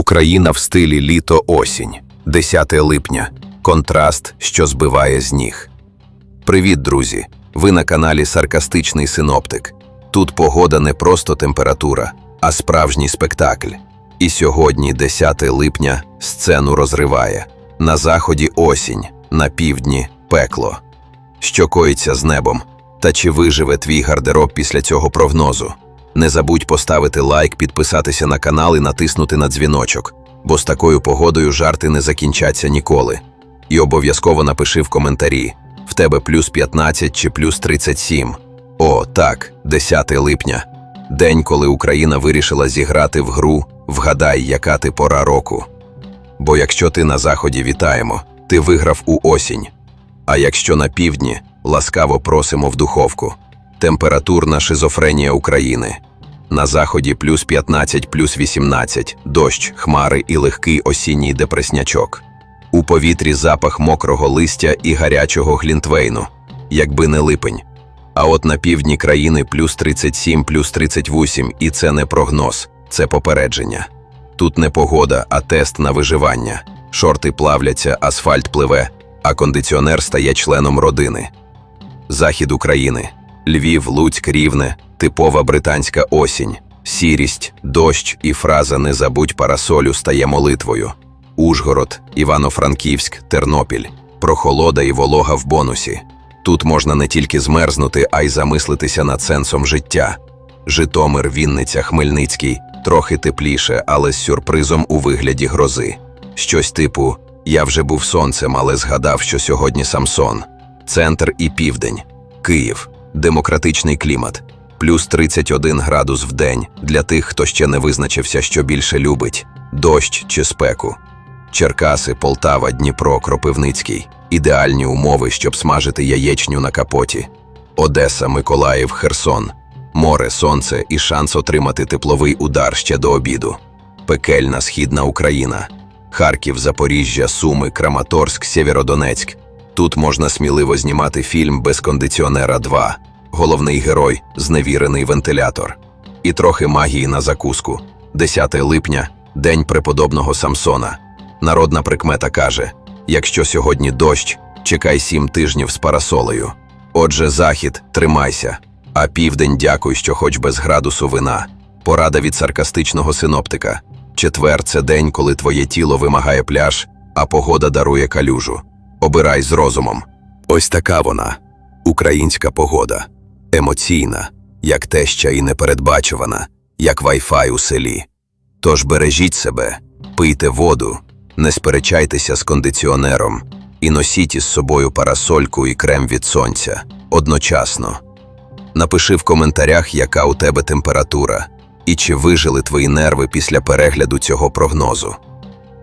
Україна в стилі літо-осінь, 10 липня. Контраст, що збиває з ніг. Привіт, друзі! Ви на каналі Саркастичний Синоптик. Тут погода не просто температура, а справжній спектакль. І сьогодні, 10 липня, сцену розриває. На заході осінь, на півдні пекло. Що коїться з небом? Та чи виживе твій гардероб після цього прогнозу? Не забудь поставити лайк, підписатися на канал і натиснути на дзвіночок, бо з такою погодою жарти не закінчаться ніколи. І обов'язково напиши в коментарі: в тебе плюс 15 чи плюс 37. О, так, 10 липня. День, коли Україна вирішила зіграти в гру Вгадай, яка ти пора року. Бо якщо ти на заході вітаємо, ти виграв у осінь. А якщо на півдні, ласкаво просимо в духовку. Температурна шизофренія України. На заході плюс 15, плюс 18, дощ, хмари і легкий осінній депреснячок. У повітрі запах мокрого листя і гарячого глінтвейну, якби не липень. А от на півдні країни плюс 37, плюс 38, і це не прогноз, це попередження. Тут не погода, а тест на виживання. Шорти плавляться, асфальт пливе, а кондиціонер стає членом родини. Захід України. Львів, Луцьк, Рівне, типова британська осінь, сірість, дощ і фраза Не забудь парасолю стає молитвою. Ужгород, Івано-Франківськ, Тернопіль, прохолода і волога в бонусі. Тут можна не тільки змерзнути, а й замислитися над сенсом життя. Житомир, Вінниця, Хмельницький трохи тепліше, але з сюрпризом у вигляді грози. Щось типу Я вже був сонцем, але згадав, що сьогодні Самсон. Центр і південь. Київ. Демократичний клімат. Плюс 31 градус в день для тих, хто ще не визначився, що більше любить дощ чи спеку. Черкаси, Полтава, Дніпро, Кропивницький ідеальні умови, щоб смажити яєчню на капоті. Одеса, Миколаїв, Херсон, море, сонце і шанс отримати тепловий удар ще до обіду. Пекельна східна Україна, Харків, Запоріжжя, Суми, Краматорськ, Сєвєродонецьк. Тут можна сміливо знімати фільм без кондиціонера 2. Головний герой зневірений вентилятор. І трохи магії на закуску. 10 липня день преподобного Самсона. Народна прикмета каже: якщо сьогодні дощ, чекай сім тижнів з парасолею. Отже, захід, тримайся, а південь дякуй, що хоч без градусу вина. Порада від саркастичного синоптика. Четвер це день, коли твоє тіло вимагає пляж, а погода дарує калюжу. Обирай з розумом. Ось така вона українська погода, емоційна, як теща і непередбачувана, як вайфай у селі. Тож бережіть себе, пийте воду, не сперечайтеся з кондиціонером і носіть із собою парасольку і крем від сонця одночасно. Напиши в коментарях, яка у тебе температура, і чи вижили твої нерви після перегляду цього прогнозу.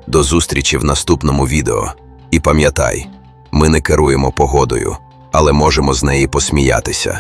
До зустрічі в наступному відео. І пам'ятай, ми не керуємо погодою, але можемо з неї посміятися.